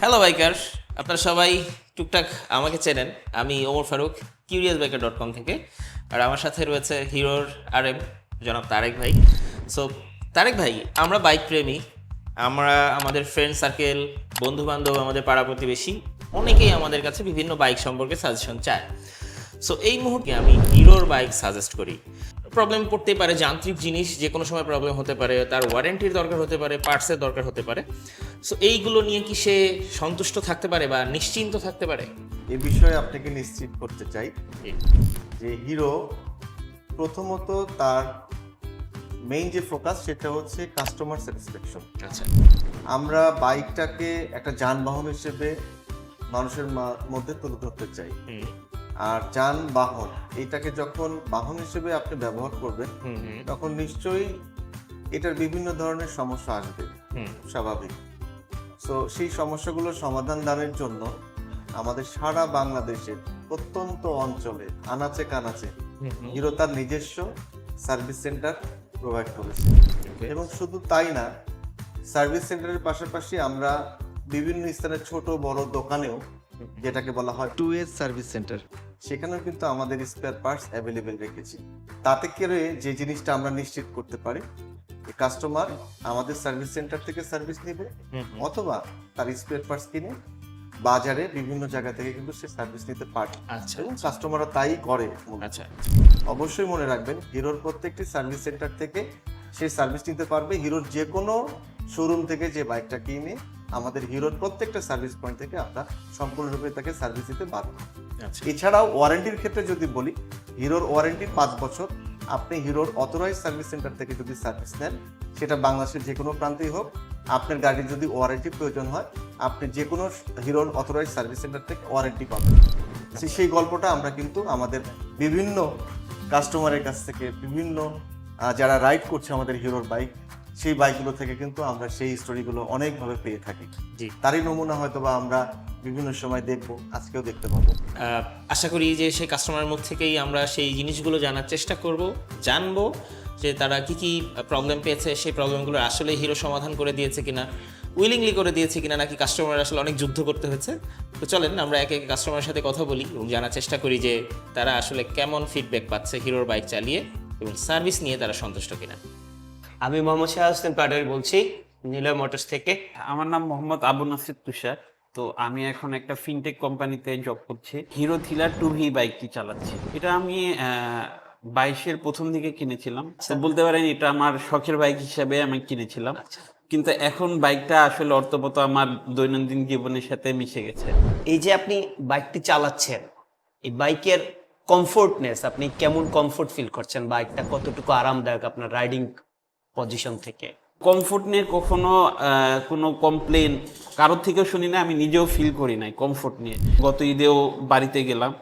Hello biker আপনারা সবাই টুকটাক আমাকে চেনেন। আমি Omar Faruk curious biker dot com থেকে। আর আমার সাথে রয়েছে হিরোর আর এম জনাব তারেক ভাই। সো তারেক ভাই, আমরা বাইক প্রেমী আমরা, আমাদের ফ্রেন্ড সার্কেল বন্ধু বান্ধব আমাদের পাড়া প্রতিবেশী, অনেকেই আমাদের কাছে বিভিন্ন বাইক সম্পর্কে সাজেশন চায়। সো এই মুহূর্তে আমি হিরোর বাইক সাজেস্ট করি। প্রবলেম পড়তেই পারে যান্ত্রিক জিনিস যে কোনো সময় প্রবলেম হতে পারে তার ওয়ারেন্টির দরকার হতে পারে পার্টসের দরকার হতে পারে। সো এইগুলো নিয়ে কি সে সন্তুষ্ট থাকতে পারে বা নিশ্চিন্ত থাকতে পারে? এ বিষয়ে আপনাকে নিশ্চিত করতে চাই যে হিরো প্রথমত তার মেইন যে ফোকাস সেটা হচ্ছে কাস্টমার স্যাটিসফ্যাকশন আচ্ছা। আমরা বাইকটাকে একটা যানবাহন হিসেবে মানুষের মধ্যে তুলে ধরতে চাই। আর যানবাহন এটাকে যখন বাহন হিসেবে আপনি ব্যবহার করবেন তখন নিশ্চয়ই এটার বিভিন্ন ধরনের সমস্যা আসবে। স্বাভাবিক। সো সেই সমস্যাগুলোর সমাধান দানের জন্য আমাদের সারা বাংলাদেশের প্রত্যন্ত অঞ্চলে আনাচে কানাচে। হিরো তার নিজস্ব সার্ভিস সেন্টার প্রোভাইড করেছে। এবং শুধু তাই না সার্ভিস সেন্টারের পাশাপাশি আমরা বিভিন্ন স্থানে ছোট বড় দোকানেও যেটাকে বলা হয় টু এজ সার্ভিস সেন্টার সেখানেও কিন্তু আমাদের স্পেয়ার পার্টস অ্যাভেলেবেল রেখেছি। তাতে করে যে জিনিসটা আমরা নিশ্চিত করতে পারি কাস্টমার আমাদের সার্ভিস সেন্টার থেকে সার্ভিস নেবে। অথবা তার স্পেয়ার পার্টস কিনে বাজারে বিভিন্ন জায়গা থেকে কিন্তু সে সার্ভিস নিতে পারে। আচ্ছা। এবং কাস্টমাররা তাই করে আচ্ছা। অবশ্যই মনে রাখবেন হিরোর প্রত্যেকটি সার্ভিস সেন্টার থেকে সে সার্ভিস নিতে পারবে। হিরোর যে কোনো শোরুম থেকে যে বাইকটা কিনে আমাদের হিরোর প্রত্যেকটা সার্ভিস পয়েন্ট থেকে আমরা সম্পূর্ণরূপে তাকে সার্ভিস দিতে বাধ্য। আচ্ছা। এছাড়াও ওয়ারেন্টির ক্ষেত্রে যদি বলি হিরোর ওয়ারেন্টি পাঁচ বছর আপনি হিরোর অথরাইজ সার্ভিস সেন্টার থেকে যদি সার্ভিস নেন সেটা বাংলাদেশের যে কোনো প্রান্তেই হোক আপনার গাড়ির যদি ওয়ারেন্টি প্রয়োজন হয় আপনি যে কোনো হিরোর অথরাইজ সার্ভিস সেন্টার থেকে ওয়ারেন্টি পাবেন। সেই গল্পটা আমরা কিন্তু আমাদের বিভিন্ন কাস্টমারের কাছ থেকে বিভিন্ন যারা রাইড করছে আমাদের হিরোর বাইক সেই বাইকগুলো থেকে কিন্তু আমরা সেই স্টোরিগুলো অনেকভাবে পেয়ে থাকি। জি। তারই নমুনা হয়তো বা আমরা বিভিন্ন সময় দেখব আজকেও দেখতে পাবো। আশা করি যে সেই কাস্টমারের মুখ থেকেই আমরা সেই জিনিসগুলো জানার চেষ্টা করব জানব যে তারা কি কি প্রবলেম পেয়েছে সেই প্রবলেমগুলো আসলে হিরো সমাধান করে দিয়েছে কিনা উইলিংলি করে দিয়েছে কিনা নাকি কাস্টমার আসলে অনেক যুদ্ধ করতে হয়েছে। তো চলেন আমরা একে একে কাস্টমারের সাথে কথা বলি এবং জানার চেষ্টা করি যে তারা আসলে কেমন ফিডব্যাক পাচ্ছে হিরোর বাইক চালিয়ে এবং সার্ভিস নিয়ে তারা সন্তুষ্ট কিনা। আমি মোহাম্মদ শাহ হোসেন পাটোয়ারি বলছি নিলয় মোটরস থেকে। আমার নাম মোহাম্মদ আবু নাসির তুষার। তো আমি এখন একটা ফিনটেক কোম্পানিতে জব করছি। হিরো থিলার টু ভি বাইকটি চালাচ্ছি। এটা আমি বাইশের প্রথম দিকে কিনেছিলাম। বলতে পারেন এটা আমার শখের বাইক হিসাবে আমি কিনেছিলাম। কিন্তু এখন বাইকটা আসলে অর্থপত আমার দৈনন্দিন জীবনের সাথে মিশে গেছে। এই যে আপনি বাইকটি চালাচ্ছেন এই বাইকের কমফোর্টনেস আপনি কেমন কমফোর্ট ফিল করছেন? বাইকটা কতটুকু আরামদায়ক আপনার রাইডিং পজিশন থেকে। কমফোর্ট নিয়ে কখনো কোনো কমপ্লেন কারোর থেকেও শুনি না আমি নিজেও ফিল করি নাই কমফোর্ট নিয়ে। গত ঈদেও বাড়িতে গেলাম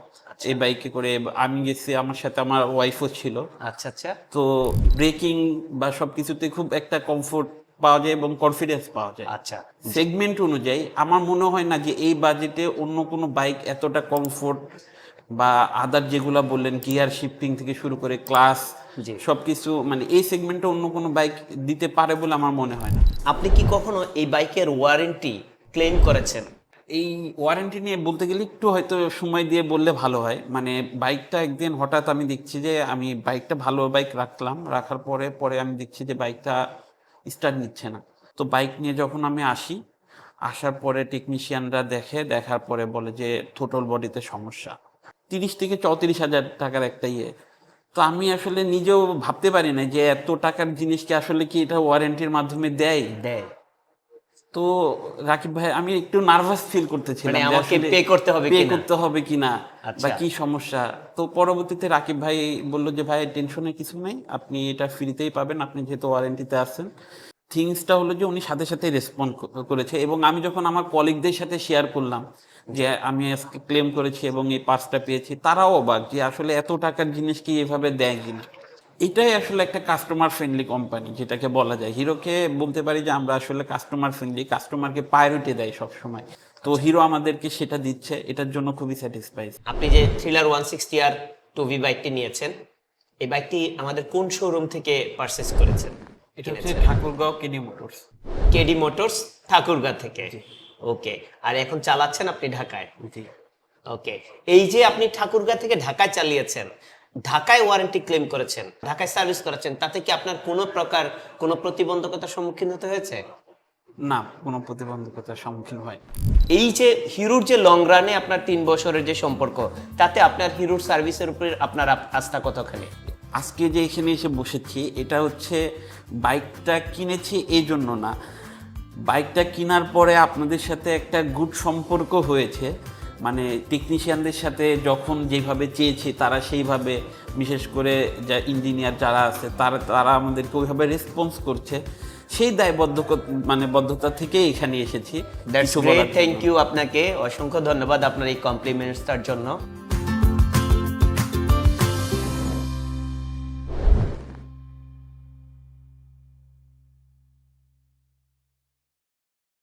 এই বাইকে করে আমি গেছি আমার সাথে আমার ওয়াইফও ছিল। আচ্ছা আচ্ছা। তো ব্রেকিং বা সব কিছুতে খুব একটা কমফোর্ট পাওয়া যায় এবং কনফিডেন্স পাওয়া যায়। আচ্ছা। সেগমেন্ট অনুযায়ী আমার মনে হয় না যে এই বাজেটে অন্য কোনো বাইক এতটা কমফোর্ট বা আদার যেগুলা বললেন গিয়ার শিফটিং থেকে শুরু করে ক্লাস জি। সবকিছু মানে এই সেগমেন্টে অন্য কোনো বাইক দিতে পারে বলে আমার মনে হয় না। আপনি কি কখনো এই বাইকের ওয়ারেন্টি ক্লেম করেছেন? এই ওয়ারেন্টি নিয়ে বলতে গেলে একটু হয়তো সময় দিয়ে বললে ভালো হয়। মানে বাইকটা একদিন হঠাৎ আমি দেখছি যে আমি বাইকটা ভালো বাইক রাখলাম। রাখার পরে পরে আমি দেখছি যে বাইকটা স্টার্ট নিচ্ছে না। তো বাইক নিয়ে যখন আমি আসি আসার পরে টেকনিশিয়ানরা দেখে দেখার পরে বলে যে টোটাল বডিতে সমস্যা। তিরিশ থেকে চৌত্রিশ হাজার টাকার একটা ইয়ে। তো আমি আসলে নিজেও ভাবতে পারি না যে এত টাকার জিনিসকে আসলে কি এটা ওয়ারেন্টির মাধ্যমে দেয় দেয় তো রাকিব ভাই আমি একটু নার্ভাস ফিল করতেছিলাম মানে আমাকে পে করতে হবে পে? করতে হবে কিনা আচ্ছা। বা কি সমস্যা তো পরবর্তীতে রাকিব ভাই বলল যে ভাই টেনশনের কিছু নেই আপনি এটা ফ্রিতেই পাবেন আপনি যেহেতু ওয়ারেন্টিতে আছেন থিংসটা হলো যে উনি সাথে সাথে রেসপন্ড করেছে এবং আমি যখন আমার কলিগদের সাথে শেয়ার করলাম যে আমি আজকে ক্লেম করেছি এবং এই পার্সটা পেয়েছি তারাও অবাক যে আসলে এত টাকার জিনিস কি এভাবে দেয় কিনা এটাই আসলে একটা কাস্টমার ফ্রেন্ডলি কোম্পানি যেটাকে বলা যায়। হিরোকে বলতে পারি যে আমরা আসলে কাস্টমার ফ্রেন্ডলি কাস্টমারকে প্রায়োরিটি দেয় সবসময়। তো হিরো আমাদেরকে সেটা দিচ্ছে এটার জন্য খুবই স্যাটিসফাইড আপনি যে থ্রিলার ওয়ান সিক্সটি আর টু ভি বাইকটি নিয়েছেন এই বাইকটি আমাদের কোন শোরুম থেকে পারচেস করেছেন? এটা হচ্ছে Thakurgaon KD motors KD motors Thakurgaon থেকে। ওকে আর এখন চালাচ্ছেন আপনি ঢাকায়? জি। ওকে এই যে আপনি ঠাকুরগাঁ থেকে ঢাকায় চালিয়েছেন ঢাকায় ওয়ারেন্টি ক্লেম করেছেন ঢাকায় সার্ভিস করেছেন তাতে কি আপনার কোনো প্রকার কোনো প্রতিবন্ধকতার সম্মুখীন হতে হয়েছে? না কোনো প্রতিবন্ধকতার সম্মুখীন হয় এই যে হিরোর যে লং রানে আপনার তিন বছরের যে সম্পর্ক তাতে আপনার হিরোর সার্ভিসের উপরে আপনার আস্থা কতখানি? আজকে যে এখানে এসে বসেছি এটা হচ্ছে বাইকটা কিনেছি এই জন্য না। বাইকটা কেনার পরে আপনাদের সাথে একটা গুড সম্পর্ক হয়েছে। মানে টেকনিশিয়ানদের সাথে যখন যেভাবে চেয়েছি তারা সেইভাবে বিশেষ করে যা ইঞ্জিনিয়ার যারা আছে তারা তারা আমাদেরকে ওইভাবে রেসপন্স করছে। সেই দায়বদ্ধ মানে বদ্ধতা থেকে এখানে এসেছি। থ্যাংক ইউ আপনাকে। অসংখ্য ধন্যবাদ আপনার এই কমপ্লিমেন্টসটার জন্য।